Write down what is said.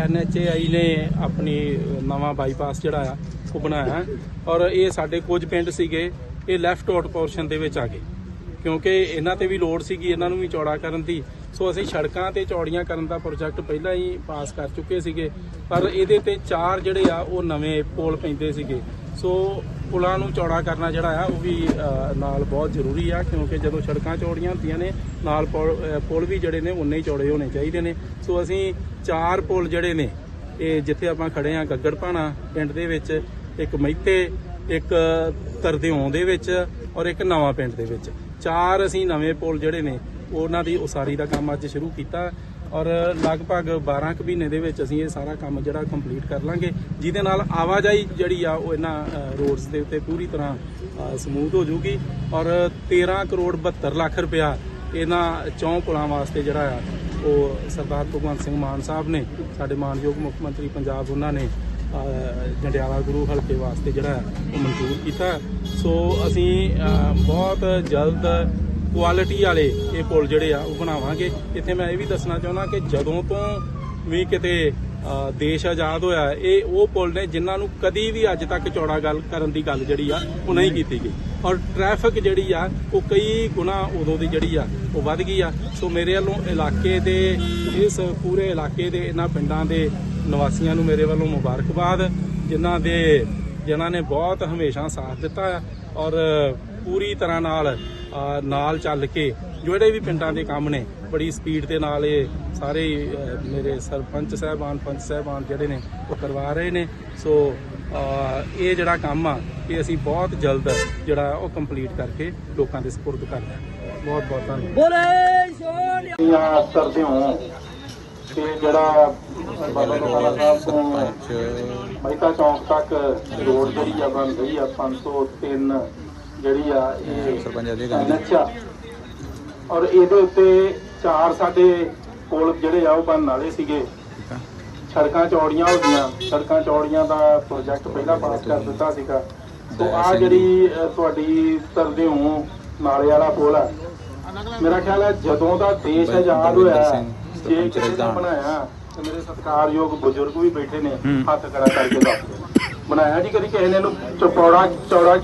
NHAI ਨੇ ਆਪਣੀ ਨਵਾਂ ਬਾਈਪਾਸ ਜਿਹੜਾ ਆ, ਉਹ ਬਣਾਇਆ ਔਰ ਇਹ ਸਾਡੇ ਕੁਝ ਪਿੰਡ ਸੀਗੇ, ਇਹ ਲੈਫਟ ਆਊਟ ਪੋਰਸ਼ਨ ਦੇ ਵਿੱਚ ਆ ਗਏ। ਕਿਉਂਕਿ ਇਹਨਾਂ ਤੇ ਵੀ ਲੋੜ ਸੀਗੀ, ਇਹਨਾਂ ਨੂੰ ਵੀ ਚੌੜਾ ਕਰਨ ਦੀ। ਸੋ ਅਸੀਂ ਸੜਕਾਂ ਤੇ ਚੌੜੀਆਂ ਕਰਨ ਦਾ ਪ੍ਰੋਜੈਕਟ ਪਹਿਲਾਂ ਹੀ ਪਾਸ ਕਰ ਚੁੱਕੇ ਸੀਗੇ। ਪਰ ਇਹਦੇ ਤੇ ਚਾਰ ਜਿਹੜੇ ਆ, ਉਹ ਨਵੇਂ ਪੋਲ ਪੈਂਦੇ ਸੀਗੇ। ਸੋ ਪੁਲਾਂ ਨੂੰ ਚੌੜਾ ਕਰਨਾ ਜਿਹੜਾ ਆ, ਉਹ ਵੀ ਨਾਲ ਬਹੁਤ ਜ਼ਰੂਰੀ ਆ, ਕਿਉਂਕਿ ਜਦੋਂ ਸੜਕਾਂ ਚੌੜੀਆਂ ਹੁੰਦੀਆਂ ਨੇ, ਨਾਲ ਪੁਲ ਪੁਲ ਵੀ ਜਿਹੜੇ ਨੇ, ਉਨੇ ਹੀ ਚੌੜੇ ਹੋਣੇ ਚਾਹੀਦੇ ਨੇ। ਸੋ ਅਸੀਂ ਚਾਰ ਪੁਲ ਜਿਹੜੇ ਨੇ, ਇਹ ਜਿੱਥੇ ਆਪਾਂ ਖੜੇ ਆ ਗੱਗੜਪਾਣਾ ਪਿੰਡ ਦੇ ਵਿੱਚ, ਇੱਕ ਮਹਿਤੇ, ਇੱਕ ਤਰਦਿਉਂ ਦੇ ਵਿੱਚ ਔਰ ਇੱਕ ਨਵਾਂ ਪਿੰਡ ਦੇ ਵਿੱਚ। ਚਾਰ ਅਸੀਂ ਨਵੇਂ ਪੁਲ ਜਿਹੜੇ ਨੇ, ਉਹਨਾਂ ਦੀ ਉਸਾਰੀ ਦਾ ਕੰਮ ਅੱਜ ਸ਼ੁਰੂ ਕੀਤਾ। ਔਰ ਲਗਭਗ 12 ਕੁ ਮਹੀਨੇ ਦੇ ਵਿੱਚ ਅਸੀਂ ਇਹ ਸਾਰਾ ਕੰਮ ਜਿਹੜਾ ਕੰਪਲੀਟ ਕਰ ਲਾਂਗੇ, ਜਿਹਦੇ ਨਾਲ ਆਵਾਜਾਈ ਜਿਹੜੀ ਆ ਉਹ ਇਹਨਾਂ ਰੋਡਸ ਦੇ ਉੱਤੇ ਪੂਰੀ ਤਰ੍ਹਾਂ ਸਮੂਥ ਹੋ ਜਾਊਗੀ। ਔਰ 13 ਕਰੋੜ 72 ਲੱਖ ਰੁਪਇਆ ਇਹਨਾਂ ਚੌਂ ਪੁਲਾਂ ਵਾਸਤੇ ਜਿਹੜਾ ਆ, ਉਹ ਸਰਦਾਰ ਭਗਵੰਤ ਸਿੰਘ ਮਾਨ ਸਾਹਿਬ ਨੇ, ਸਾਡੇ ਮਾਨਯੋਗ ਮੁੱਖ ਮੰਤਰੀ ਪੰਜਾਬ ਉਹਨਾਂ ਨੇ ਜੰਡਿਆਲਾ ਗੁਰੂ ਹਲਕੇ ਵਾਸਤੇ ਜਿਹੜਾ ਹੈ ਉਹ ਮਨਜ਼ੂਰ ਕੀਤਾ। ਸੋ ਅਸੀਂ ਬਹੁਤ ਜਲਦ ਕੁਆਲਿਟੀ ਵਾਲੇ ਇਹ ਪੁਲ ਜਿਹੜੇ ਆ, ਉਹ ਬਣਾਵਾਂਗੇ। ਇੱਥੇ ਮੈਂ ਇਹ ਵੀ ਦੱਸਣਾ ਚਾਹੁੰਦਾ ਕਿ ਜਦੋਂ ਤੋਂ ਵੀ ਕਿਤੇ ਦੇਸ਼ ਆਜ਼ਾਦ ਹੋਇਆ, ਇਹ ਉਹ ਪੁਲ ਨੇ ਜਿਨ੍ਹਾਂ ਨੂੰ ਕਦੀ ਵੀ ਅੱਜ ਤੱਕ ਚੌੜਾ ਗੱਲ ਕਰਨ ਦੀ ਗੱਲ ਜਿਹੜੀ ਆ, ਉਹ ਨਹੀਂ ਕੀਤੀ ਗਈ। ਔਰ ਟ੍ਰੈਫਿਕ ਜਿਹੜੀ ਆ, ਉਹ ਕਈ ਗੁਣਾ ਉਦੋਂ ਦੀ ਜਿਹੜੀ ਆ, ਉਹ ਵੱਧ ਗਈ ਆ। ਸੋ ਮੇਰੇ ਵੱਲੋਂ ਇਲਾਕੇ ਦੇ, ਇਸ ਪੂਰੇ ਇਲਾਕੇ ਦੇ ਇਹਨਾਂ ਪਿੰਡਾਂ ਦੇ ਨਿਵਾਸੀਆਂ ਨੂੰ ਮੇਰੇ ਵੱਲੋਂ ਮੁਬਾਰਕਬਾਦ, ਜਿਨ੍ਹਾਂ ਦੇ, ਜਿਨ੍ਹਾਂ ਨੇ ਬਹੁਤ ਹਮੇਸ਼ਾ ਸਾਥ ਦਿੱਤਾ ਆ। ਔਰ ਪੂਰੀ ਤਰ੍ਹਾਂ ਨਾਲ ਨਾਲ ਚੱਲ ਕੇ ਜਿਹੜੇ ਵੀ ਪਿੰਡਾਂ ਦੇ ਕੰਮ ਨੇ ਬੜੀ ਸਪੀਡ ਦੇ ਨਾਲ ਇਹ ਸਾਰੇ ਮੇਰੇ ਸਰਪੰਚ ਸਾਹਿਬਾਨ ਪੰਚ ਸਾਹਿਬਾਨ ਜਿਹੜੇ ਨੇ ਉਹ ਕਰਵਾ ਰਹੇ ਨੇ। ਸੋ ਇਹ ਜਿਹੜਾ ਕੰਮ ਆ ਇਹ ਅਸੀਂ ਬਹੁਤ ਜਲਦ ਜਿਹੜਾ ਉਹ ਕੰਪਲੀਟ ਕਰਕੇ ਲੋਕਾਂ ਦੇ ਸਪੁਰਦ ਕਰਨਾ ਬਹੁਤ ਬਹੁਤ ਧੰਨਵਾਦ। ਬੋਲੇ ਸੋਨਿਆ ਜਾਂ ਕਰਦੇ ਹੋ। ਤੇ ਜਿਹੜਾ ਬਾਬਾ ਬਕਾਲਾ ਸਾਹਿਬ ਤੋਂ ਮਹਿਤਾ ਚੌਂਕ ਤੱਕ ਰੋਡ ਜਿਹੜੀ ਆ ਬਣ ਰਹੀ ਆ 503 ਜਿਹੜੀ ਆ ਇਹ ਸਰਪੰਚ ਅਜੇ ਗਾਂਧੀ। ਅੱਛਾ ਔਰ ਇਹਦੇ ਉੱਤੇ ਚਾਰ ਸਾਡੇ ਪੁਲ ਜਿਹੜੇ ਆ ਉਹ ਬਣਨ ਵਾਲੇ ਸੀਗੇ ਸੜਕਾਂ ਚੌੜੀਆਂ ਹੋ ਗਈਆਂ ਸੜਕਾਂ ਚੌੜੀਆਂ ਦਾ ਪ੍ਰੋਜੈਕਟ ਪਹਿਲਾਂ ਪਾਸ ਕਰ ਦਿੱਤਾ ਸੀਗਾ ਸੋ ਆ ਜਿਹੜੀ ਤੁਹਾਡੀ ਤਰਦੇ ਹੋ ਨਾਲੇ ਵਾਲਾ ਪੁਲ ਆ ਮੇਰਾ ਖਿਆਲ ਹੈ ਜਦੋਂ ਦਾ ਦੇਸ਼ ਆਜ਼ਾਦ ਹੋਇਆ ਜੇ ਕਿਸੇ ਨੇ। ਬਣਾਇਆ ਤੇ ਮੇਰੇ ਸਤਿਕਾਰਯੋਗ ਬਜ਼ੁਰਗ ਵੀ ਬੈਠੇ ਨੇ। ਹੱਥ ਖੜਾ ਕਰਕੇ। ਬਣਾਇਆ ਜੀ ਕਦੀ ਕਿਸੇ ਨੇ ਇਹਨੂੰ ਚੌੜਾ ਚੌੜਾ